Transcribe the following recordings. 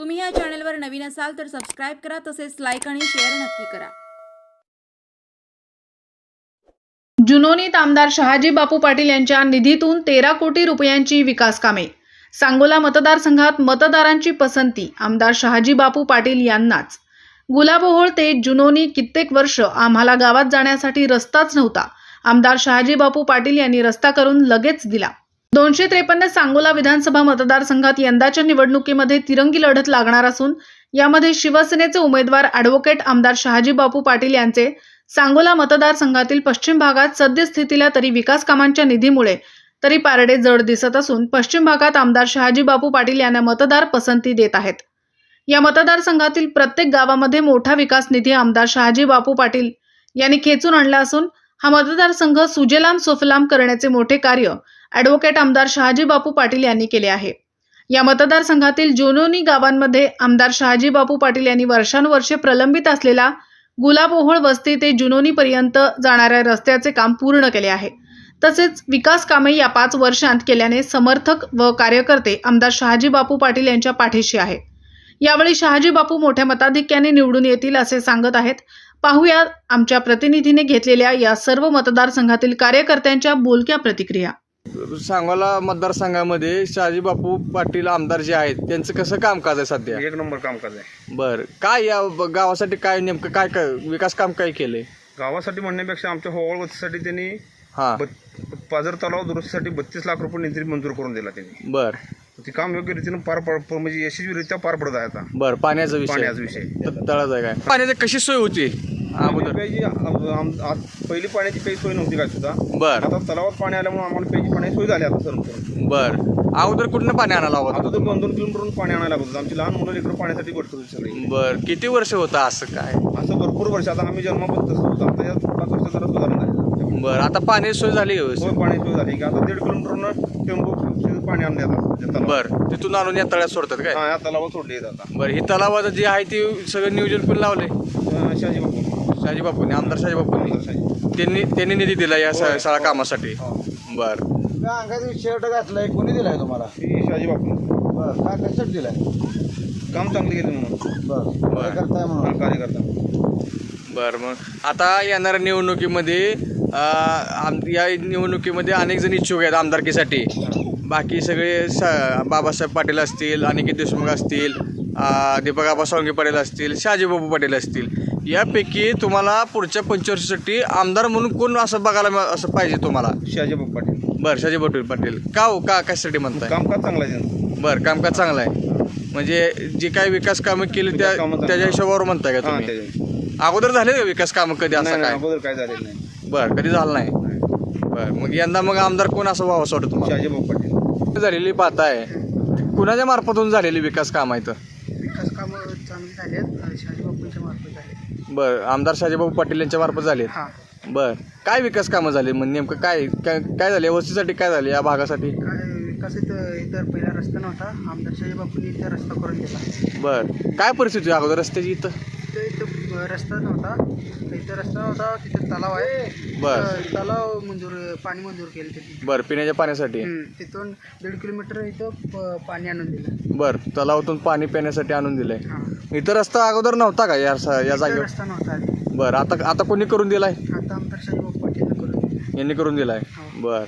तुम्ही या चॅनलवर नवीन असाल तर सबस्क्राईब करा तसेच लाईक आणि शेअर नक्की करा. जुनोनीत आमदार शहाजी बापू पाटील यांच्या निधीतून तेरा कोटी रुपयांची विकास कामे. सांगोला मतदारसंघात मतदारांची पसंती आमदार शहाजी बापू पाटील यांनाच. गुलाबोहोळ ते जुनोनी कित्येक वर्ष आम्हाला गावात जाण्यासाठी रस्ताच नव्हता. आमदार शहाजी बापू पाटील यांनी रस्ता करून लगेच दिला. दोनशे त्रेपन्न सांगोला विधानसभा मतदारसंघात यंदाच्या निवडणुकीमध्ये तिरंगी लढत लागणार असून यामध्ये शिवसेनेचे उमेदवार अॅडव्होकेट आमदार शहाजी बापू पाटील यांचे सांगोला मतदारसंघातील पश्चिम भागात सद्यस्थितीला तरी विकास कामांच्या निधीमुळे तरी पारडे जड दिसत असून पश्चिम भागात आमदार शहाजी बापू पाटील यांना मतदार पसंती देत आहेत. या मतदारसंघातील प्रत्येक गावामध्ये मोठा विकास निधी आमदार शहाजी बापू पाटील यांनी खेचून आणला असून हा मतदारसंघ सुजलाम सुफलाम करण्याचे मोठे कार्य ॲडव्होकेट आमदार शहाजी बापू पाटील यांनी केले आहे. या मतदारसंघातील जुनोनी गावांमध्ये आमदार शहाजी बापू पाटील यांनी वर्षानुवर्षे प्रलंबित असलेला गुलाबोहळ वस्ती ते जुनोनीपर्यंत जाणाऱ्या रस्त्याचे काम पूर्ण केले आहे. तसेच विकास कामे या पाच वर्षांत केल्याने समर्थक व कार्यकर्ते आमदार शहाजी बापू पाटील यांच्या पाठीशी आहे. यावेळी शहाजी बापू मोठ्या मताधिक्याने निवडून येतील असे सांगत आहेत. पाहूया आमच्या प्रतिनिधीने घेतलेल्या या सर्व मतदारसंघातील कार्यकर्त्यांच्या बोलक्या प्रतिक्रिया. सांगोला मतदारसंघामध्ये शहाजी बापू पाटील आमदार जे आहेत त्यांचं कसं कामकाज आहे सध्या? एक नंबर कामकाज आहे. बर. काय या ब- गावासाठी काय नेमकं काय काय विकास काम काय केलंय? गावासाठी म्हणण्यापेक्षा आमच्या होवळ वस्तीसाठी त्यांनी हा. बत- पाझर तलाव दुरुस्तीसाठी बत्तीस लाख रुपये निधी मंजूर करून दिला त्यांनी. बर. ते काम योग्य रीतीनं पार पड म्हणजे यशस्वीरित्या पार पडत आहे आता. बर पाण्याचा विषय. पाण्याचा विषय. तळाचा आहे काय? पाण्याची कशी सोय होती? अगोदर. प्यायची आम- आम- आत- पहिली पाण्याची काही सोय नव्हती काय सुद्धा. बर. आता तलावात पाणी आल्यामुळे आम्हाला प्यायची पाण्याची सोय झाली आता सर्व बर. अगोदर कुठनं पाणी आणायला हवं आता तर दोन दोन किलोमीटरवरून पाणी आणायला लागत होतं. आमची लहान मुलं लेकरं पाण्यासाठी भरत होती सगळी. बर. किती वर्ष होतं असं काय? असं भरपूर वर्ष. आता आम्ही जन्माबद्दल होतं. आता या पाच वर्षात जरा सुधारणा झाली आमच्याकडे. बर. आता पाणी सोय झाली का व्यवस्थित? सोय पाणी सोय झाली. की आता दीड किलोमीटरनं टेम्पो पाणी आणले आता. बर. तिथून आणून या तळ्यात सोडतात काय? हा या तलावात सोडले आता. बर. ही तलावाचं जे आहे ते सगळं नियोजन कोण लावले अं, बापू शहाजी बापूने आमदार शहाजी बापूंनी. त्यांनी त्यांनी निधी दिला या स-. सगळ्या कामासाठी. हो. बर. अंगात शर्ट घातलाय कोणी दिलाय तुम्हाला? ही शहाजी बापू. बर काय कशासाठी दिलाय? काम चांगले केले म्हणून. बर काय करताय हा, म्हणून. कार्यकर्ता बर मग. आता येणाऱ्या निवडणुकीमध्ये अं, आम- या निवडणुकीमध्ये अनेक जण इच्छुक आहेत आमदारकीसाठी. बाकी सगळे स बाबासाहेब पाटील असतील अनिकेत देशमुख असतील दीपक सावंगे पाटील असतील शहाजीबाबू पाटील असतील यापैकी तुम्हाला पुढच्या पंचवर्षीसाठी आमदार म्हणून कोण असं बघायला असं पाहिजे तुम्हाला? शहाजी बापू पाटील. बरं शहाजी पाटील पाटील. का हो? का कशासाठी म्हणताय? कामकाज चांगलं आहे त्यांचं. बरं कामकाज चांगलं आहे. म्हणजे जे काही विकास कामं केली त्या विकास कामं चांगली. त्याच्या हिशोबावर म्हणताय का हा तुम्ही? त्याच्या अगोदर झाले का विकास कामं कधी नाही असं नाही, काय? अगोदर काय झालेलं नाही. बर कधी झालं नाही? बर मग यंदा मग आमदार कोण असं व्हावं असं वाटतं तुम्हाला? शहाजी बापू पाटील. झालेली पाहताय. कुणाच्या मार्फतून झालेली विकास काम आहे विकास कामं चांगली झाली आहेत शहाजी बापूंच्या मार्फत झाले बर आमदार शहाजीबाबू पाटील यांच्या मार्फत झाले हां. बर काय विकास कामं झाली? म्हणजे नेमकं काय काय काय झाले? वस्तीसाठी काय झाले या भागासाठी? काय विकास इथं इथं पहिला रस्ता नव्हता. आमदार शहाजी बापूंनी इथं रस्ता करून दिला. बर काय परिस्थिती आहे अगोदर रस्त्याची इथं? इथं इथं रस्ता नव्हता. इथं रस्ता नव्हता तिथं तलाव आहे. बर. तिथं तलाव मंजूर पाणी मंजूर केलं तिथे बर पिण्याच्या पाण्यासाठी? तिथून दीड किलोमीटर इथं प- पाणी आणून दिलं. बर तलावातून पाणी पिण्यासाठी आणून दिलंय. हां. इथं रस्ता अगोदर नव्हता का या या इथं जागेवर? रस्ता नव्हता. आधी बर आता आता कोणी करून दिलाय? आता आमदार शहाजी बापू पाटीलनं करून दिलं. यांनी करून दिलाय? हो. बर.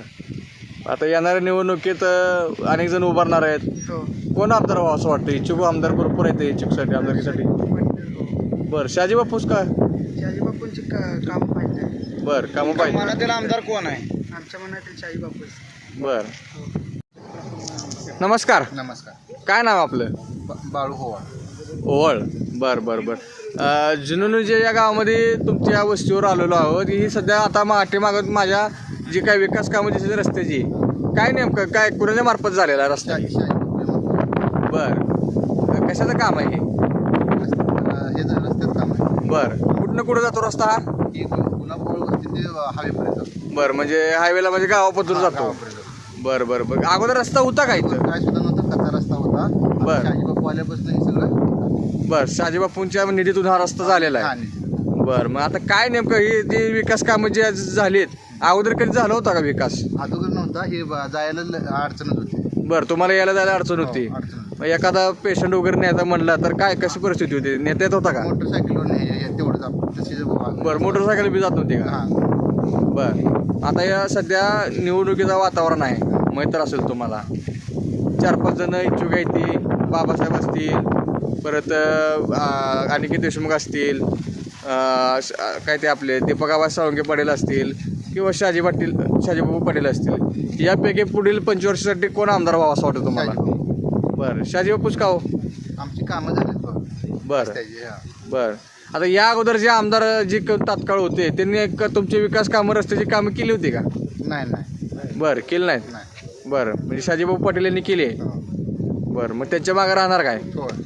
आता येणाऱ्या निवडणुकीत अं, अनेक जण उभारणार आहेत. हो. कोण आमदार व्हावं असं वाटतं? इच्छुक आमदार भरपूर आहेत इच्छुकसाठी आमदारकीसाठी. पाटील. बर शहाजी बापूस का? शहाजी बापूंची का काम पाहिजे बर कामं पाहिजे मनातील आमदार कोण आहे? आमच्या मनातील शहाजी बापूच बर. नमस्कार. नमस्कार. काय नाव आपलं? बाळू होवा ओवळ. बर बर बर. जुनून जे या गावामध्ये तुमच्या वस्तीवर आलेलो आहोत ही सध्या आता मागे मागत माझ्या जी काही विकास कामं दिसते रस्त्याची काय नेमकं काय कुणाच्या मार्फत झालेला आहे रस्ता बर. कशाचं काम आहे हे हे जर रस्त्यात काम आहे बर. कुठनं कुठं जातो रस्ता? हा हवेपर्यंत बर म्हणजे हायवेला म्हणजे गावापतून जातो. बर बर बर. अगोदर रस्ता होता का इथं? काय सुद्धा नव्हतं कच्चा रस्ता होता. बर. बापू आल्यापासून हे सगळं. बर शहाजीबापूंच्या निधीतून हा रस्ता झालेला आहे. आणि बर मग आता काय नेमकं हे जे विकास कामं जे झालीत अगोदर कधी झाला होता का विकास? अगोदर नव्हता हे ब- जायला ल- अडचणच होती. बर तुम्हाला यायला जायला अडचण हो, होती. अडचण होती. मग एखादा पेशंट वगैरे न्यायचा म्हणलं तर काय कशी परिस्थिती होती? नेता येत होता का? मोटरसायकलवर नाही तशीच. बरं मोटरसायकल बी जात नव्हती का? हा. बर. आता या सध्या निवडणुकीचं वातावरण आहे. माहीत तर असेल तुम्हाला. चार पाच जण इच्छुक आहेत ती. बाबासाहेब असतील परत अनिकेत देशमुख असतील काय ते आपले दीपक आबा साळुंके पाटील असतील किंवा शहाजी पाटील शहाजीबाबू पाटील असतील. यापैकी पुढील पंचवर्षासाठी कोण आमदार व्हावा असं वाटतं तुम्हाला. बरं. शहाजीबापूच का हो आमची कामं झालीत बघ. बरं. रस्त्याची, हा. बर. आता या अगोदर जे आमदार जे क- तात्काळ होते त्यांनी एक तुमचे विकास कामं रस्त्याची कामं केली होती का? नाही नाही. बर केली नाहीत? नाही. बर. म्हणजे शाजीबाबू पाटील यांनी केली. आहे हो. बर. मग त्यांच्या मागे राहणार काय? होय.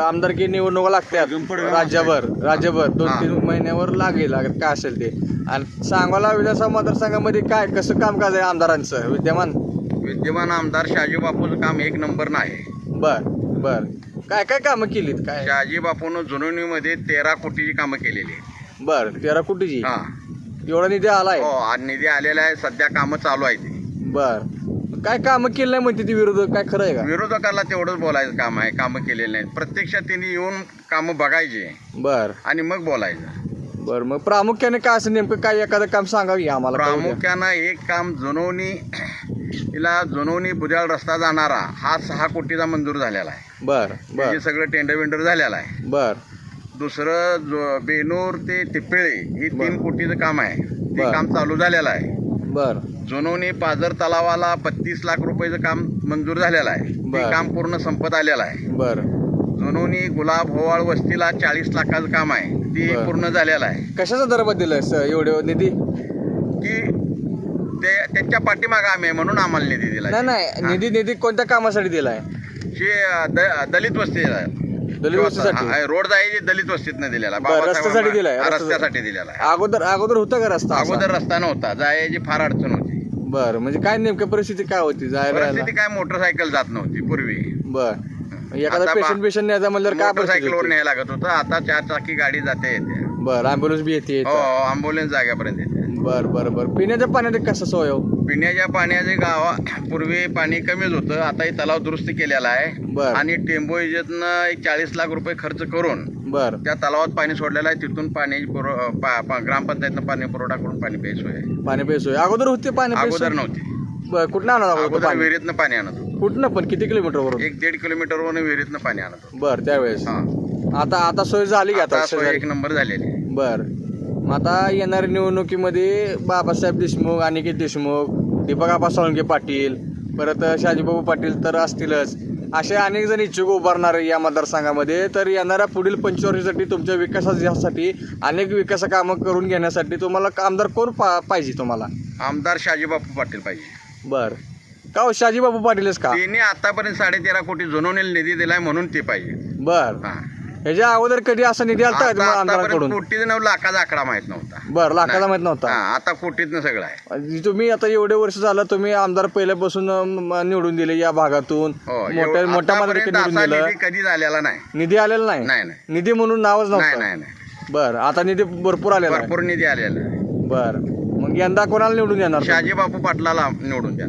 आमदारकी निवडणुका लागतात. राज्यभर. राज्यभर. दोन तीन महिन्यावर लागेल लागत काय असेल ते. आणि सांगोला विधानसभा मतदारसंघामध्ये काय कसं कामकाज आहे आमदारांचं? विद्यमान? विद्यमान आमदार शहाजी बापूचं काम एक नंबर नाही. बर बर. काय काय कामं केलीत? काय? शहाजी बापून तेरा कोटीची कामं केलेली. आहेत. बर तेरा कोटीची? हा. एवढा निधी आलाय? हो आणि निधी आलेला आहे सध्या कामं चालू आहे ती. बर. काय कामं केली नाही म्हणते ती विरोधक? काय खरं आहे का? विरोधकाला तेवढंच बोलायचं काम आहे कामं केलेली नाहीत. प्रत्यक्षात त्यांनी येऊन कामं बघायची. बर. आणि मग बोलायचं. बर मग प्रामुख्याने काय असं नेमकं काय एखादं काम सांगावी आम्हाला. प्रामुख्यानं एक काम जुनोनी तिला जुनोनी बुद्याळ रस्ता जाणारा हा सहा कोटीचा मंजूर झालेला आहे. बर बर. त्याचे सगळं टेंडर वेंडर झालेलं आहे. बर. दुसरं जो बेनूर ते तिप्पेळे हे तीन कोटीचं काम आहे. ते बरं. काम चालू झालेलं आहे. बर. जुनोनी पाझर तलावाला बत्तीस लाख रुपयाचं काम मंजूर झालेलं आहे. ते बरं. काम पूर्ण संपत आलेलं आहे. बर. जुनोनी गुलाब होवाळ वस्तीला चाळीस लाखाचं काम आहे. ते बरं. पूर्ण झालेलं आहे. कशाचा दरबार दिलाय स- एवढे निधी? की ते त्यांच्या पाठीमागं आम्ही आहे म्हणून आम्हाला निधी दिला नाही नाही निधी निधी कोणत्या कामासाठी दिलाय हे द- दलित वस्ती दलित वस्तीसाठी? हा, रोड जायचे दलित वस्तीतनं दिलेला आहे. बरं, रस्त्यासाठी दिलाय, हा, रस्त्यासाठी. रस्त्यासाठी दिलेला आहे अगोदर अगोदर होता का रस्ता असा? अगोदर रस्ता नव्हता जायची फार अडचण होती बर म्हणजे काय नेमकं परिस्थिती काय होती जायला यायला? परिस्थिती काय मोटरसायकल जात नव्हती पूर्वी बर एखादा आता पेशंट पेशंट न्यायचा म्हणल्यावर काय परिस्थिती मोटरसायकलवर होती? न्यायला लागत होतं आता चार चाकी गाडी जाते येते बर अँब्युलन्स बी येते हो अँब्युलन्स जाग्यापर्यंत येते. बर बर बर. पिण्याच्या पाण्यात कसं सोय हो? पिण्याच्या पाण्याचे गावा पूर्वी पाणी कमीच होतं. आता हे तलाव दुरुस्त केलेला आहे. बर. आणि टेंबो इजेतनं एक चाळीस लाख रुपये खर्च करून बर. त्या तलावात पाणी सोडलेलं आहे. तिथून पाणी पुरव पा- पा- ग्रामपंचायतनं पाणी पुरवठा करून पाणी प्यायची आहे. पाणी प्यायची सोय. अगोदर होते पाणी अगोदर सोय? नव्हती. बर कुठनं आणत होतं अगोदर पाणी? विहिरीतनं पाणी आणत होतो. कुठनं पण? किती किलोमीटर वरून? एक दीड किलोमीटरवरून विहिरीतनं पाणी आणत होतो. बर त्यावेळेस. हा. आता आता सोय झाली का आता आता सोय? एक नंबर झालेली. बर. मग आता येणाऱ्या निवडणुकीमध्ये बाबासाहेब देशमुख अनिकेत देशमुख दीपक आबा साळुंके पाटील परत शहाजीबाबू पाटील तर असतीलच. असे अनेक जण इच्छुक उभारणार आहे या मतदारसंघामध्ये. तर येणाऱ्या पुढील पंचवर्षीसाठी तुमच्या विकासासाठी अनेक विकास कामं करून घेण्यासाठी तुम्हाला आमदार कोण पा पाहिजे तुम्हाला? आमदार शहाजीबापू पाटील पाहिजे. बर. का हो शहाजीबाबू पाटीलच का? त्यांनी आतापर्यंत साडेतेरा कोटी जुनवणीला निधी दिलाय म्हणून ते पाहिजे. बर. हा. ह्याच्या अगोदर कधी असा निधी आलता का तुम्हाला आमदारांकडून कोटीच नऊ लाखाचा आकडा माहीत नव्हता. बर लाखाचा. माहीत नव्हता. हा, आता कोटीतनं सगळं आहे. तुम्ही आता एवढे वर्ष झालं तुम्ही आमदार पहिल्यापासून निवडून दिले या भागातून. हो मोठ्या एवढं- मोठ्या आतापर्यंत निवडून असा दिलं निधी कधी झालेला नाही. निधी आलेला नाही, नाही नाही. निधी म्हणून नावच नाही नव्हतं? नाही नाही. बर आता निधी भरपूर आलेला आहे. भरपूर निधी आलेला आहे. बर. मग यंदा कोणाला निवडून येणार तुम्ही? शहाजी बापू पाटलाला निवडून द्या